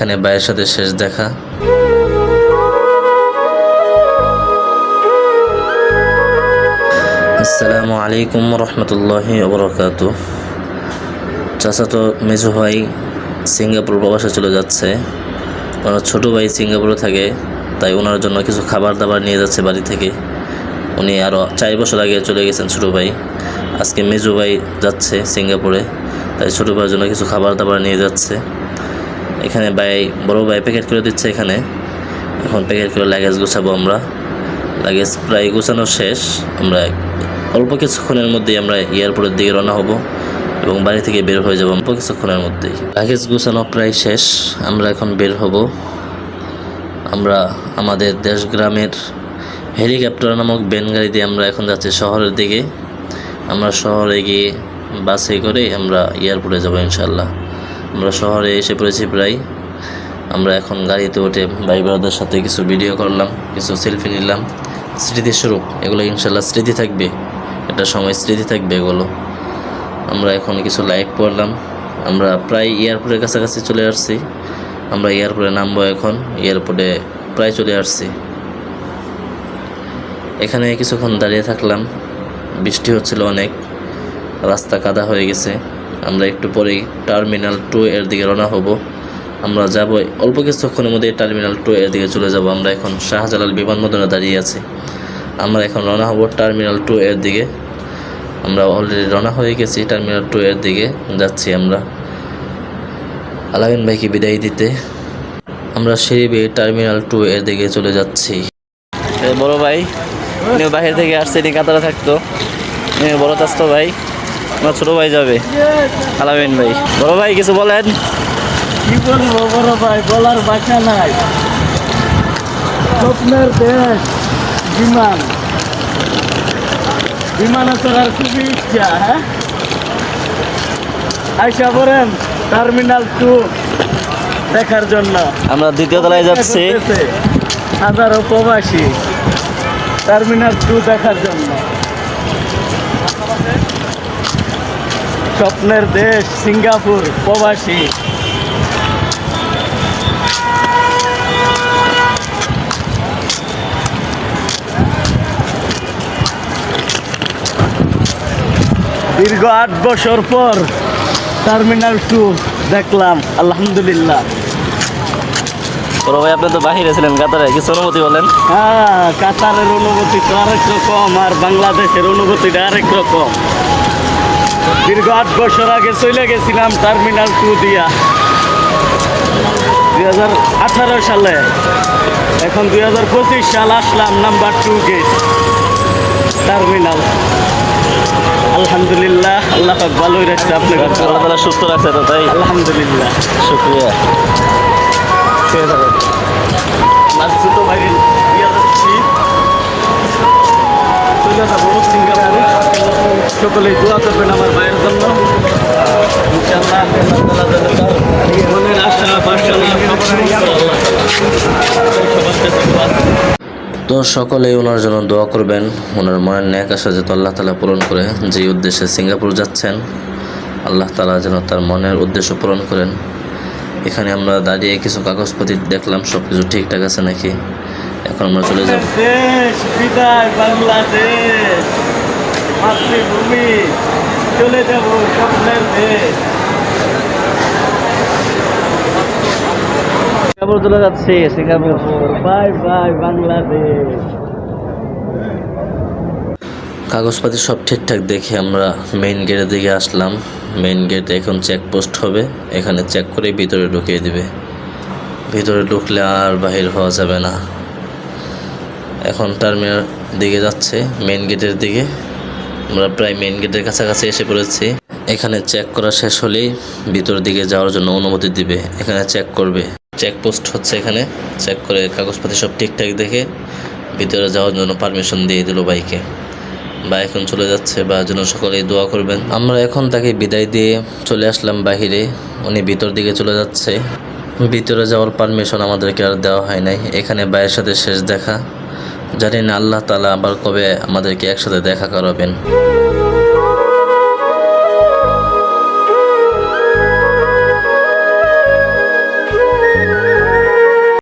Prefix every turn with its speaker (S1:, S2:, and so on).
S1: এখানে ভাইয়ের সাথে শেষ দেখা। আসসালামু আলাইকুম রহমতুল্লাহি ওবরাকাতু। চাচাতো মেজু ভাই সিঙ্গাপুর প্রবাসে চলে যাচ্ছে। ওনার ছোটো ভাই সিঙ্গাপুরে থাকে, তাই ওনার জন্য কিছু খাবার দাবার নিয়ে যাচ্ছে বাড়ি থেকে। উনি আরও চার বছর আগে চলে গেছেন ছোটো ভাই। আজকে মেজু ভাই যাচ্ছে সিঙ্গাপুরে, তাই ছোটো ভাইয়ের জন্য কিছু খাবার দাবার নিয়ে যাচ্ছে। এখানে ভাই, বড় ভাই প্যাকেট করে দিচ্ছে এখানে। এখন প্যাকেট করে লাগেজ গুছাবো আমরা। লাগেজ প্রায় গুছানো শেষ। আমরা অল্প কিছুক্ষণের মধ্যেই আমরা এয়ারপোর্টের দিকে রওনা হব এবং বাড়ি থেকে বের হয়ে যাব অল্প কিছুক্ষণের মধ্যেই। লাগেজ গুছানো প্রায় শেষ। আমরা এখন বের হব। আমরা আমাদের দেশ গ্রামের হেলিকপ্টার নামক বেন গাড়ি দিয়ে আমরা এখন যাচ্ছি শহরের দিকে। আমরা শহরে গিয়ে বাসে করে আমরা এয়ারপোর্টে যাব ইনশাল্লাহ আমরা শহরে এসে পড়েছি প্রায়। আমরা এখন গাড়িতে উঠে ভাই ব্রাদার সাথে কিছু ভিডিও করলাম, কিছু সেলফি নিলাম। স্মৃতিস্বরূপ এগুলো ইনশাল্লাহ স্মৃতি থাকবে। একটা সময় স্মৃতি থাকবে এগুলো। আমরা এখন কিছু লাইক করলাম আমরা প্রায় এয়ারপোর্টের কাছাকাছি চলে আসছি। আমরা এয়ারপোর্টে নামবো এখন। এয়ারপোর্টে প্রায় চলে আসছি। এখানে কিছুক্ষণ দাঁড়িয়ে থাকলাম। বৃষ্টি হচ্ছিল অনেক। রাস্তা কাদা হয়ে গেছে। আমরা একটু পরেই টার্মিনাল টু এর দিকে রওনা হব। আমরা যাব অল্প কিছুক্ষণের মধ্যে টার্মিনাল টু এর দিকে চলে যাব। আমরা এখন শাহজালাল বিমানবন্দরে দাঁড়িয়ে আছি। আমরা এখন রওনা হব টার্মিনাল টু এর দিকে। আমরা অলরেডি রওনা হয়ে গেছি টার্মিনাল টু এর দিকে। যাচ্ছি আমরা। আলামিন ভাইকে বিদায় দিতে। আমরা সিঁড়ি বেয়ে টার্মিনাল টু এর দিকে চলে যাচ্ছি। বড় ভাই বাহির থেকে আসছে তিনি কাতারে থাকতো। বড় চাস্তো ভাই। আমার ছোট ভাই যাবে। আলামিন ভাই। বড় ভাই কিছু বলেন?
S2: কি বলব বড় ভাই বলার ভাষা নাই। স্বপ্নের দেশ বিমান। বিমানে চড়ার খুবই ইচ্ছা হ্যাঁ? আইসা পড়েন টার্মিনাল টু দেখার জন্য।
S1: আমরা দ্বিতীয় তলায় যাচ্ছি।
S2: হাজারো প্রবাসী টার্মিনাল টু দেখার জন্য। স্বপ্নের দেশ সিঙ্গাপুর প্রবাসী। দীর্ঘ আট বছর পর টার্মিনাল টু দেখলাম আলহামদুলিল্লাহ।
S1: বড় ভাই আপনি তো বাহিরে ছিলেন কাতারে কিছু অনুমতি বলেন?
S2: হ্যাঁ কাতারের অনুভূতি তো আরেক রকম আর বাংলাদেশের অনুভূতিটা আরেক রকম। দীর্ঘ আট বছর আগে চলে গেছিলাম টার্মিনাল টু দিয়া। দুই হাজার আঠারো সালে। এখন দুই হাজার পঁচিশ সাল আসলাম নাম্বার টু গেট টার্মিনাল। আলহামদুলিল্লাহ আল্লাহ পাক ভালোই রাখছে আপনাকে।
S1: আল্লাহ তালা সুস্থ রাখছে তো তাই?
S2: আলহামদুলিল্লাহ।
S1: শুক্রিয়া।
S2: ঠিক আছে ভাইয়ের চলে যাব সিঙ্গাপুরে। সকলেই দোয়া করবেন আমার ভাইয়ের জন্য। মনের আশা।
S1: তো সকলেই ওনার জন্য দোয়া করবেন। ওনার মনের ন্যাক আশা যাতে আল্লাহ তালা পূরণ করে যে উদ্দেশ্যে সিঙ্গাপুর যাচ্ছেন আল্লাহ তালা যেন তার মনের উদ্দেশ্য পূরণ করেন। এখানে আমরা দাঁড়িয়ে কিছু কাগজপত্র দেখলাম সব কিছু ঠিকঠাক আছে নাকি? এখন আমরা চলে যাব।
S2: বাংলাদেশ। মাতৃভূমি। চলে যাব স্বপ্নের দেশ।
S1: সিঙ্গাপুর চলে যাচ্ছি সিঙ্গাপুর
S2: বাই বাই বাংলাদেশ।
S1: কাগজপাতি সব ঠিকঠাক দেখে আমরা মেইন গেটের দিকে আসলাম। মেইন গেট এখন চেকপোস্ট হবে। এখানে চেক করে ভিতরে ঢুকিয়ে দিবে। ভিতরে ঢুকলে আর বাহির হওয়া যাবে না। এখন টার্মিনাল দিকে যাচ্ছে মেইন গেটের দিকে। আমরা প্রায় মেইন গেটের কাছাকাছি এসে পড়েছি। এখানে চেক করা শেষ হলেই ভিতর দিকে যাওয়ার জন্য অনুমতি দিবে। এখানে চেক করবে। চেকপোস্ট হচ্ছে এখানে। চেক করে কাগজপাতি সব ঠিকঠাক দেখে ভিতরে যাওয়ার জন্য পারমিশন দিয়ে দিল বাইকে বা এখন চলে যাচ্ছে। বা যেন সকলেই দোয়া করবেন। আমরা এখন তাকে বিদায় দিয়ে চলে আসলাম বাহিরে। উনি ভিতর দিকে চলে যাচ্ছে। ভিতরে যাওয়ার পারমিশন আমাদেরকে আর দেওয়া হয় নাই। এখানে বাইয়ের সাথে শেষ দেখা। জানি না আল্লাহ তালা আবার কবে আমাদেরকে একসাথে দেখা করাবেন।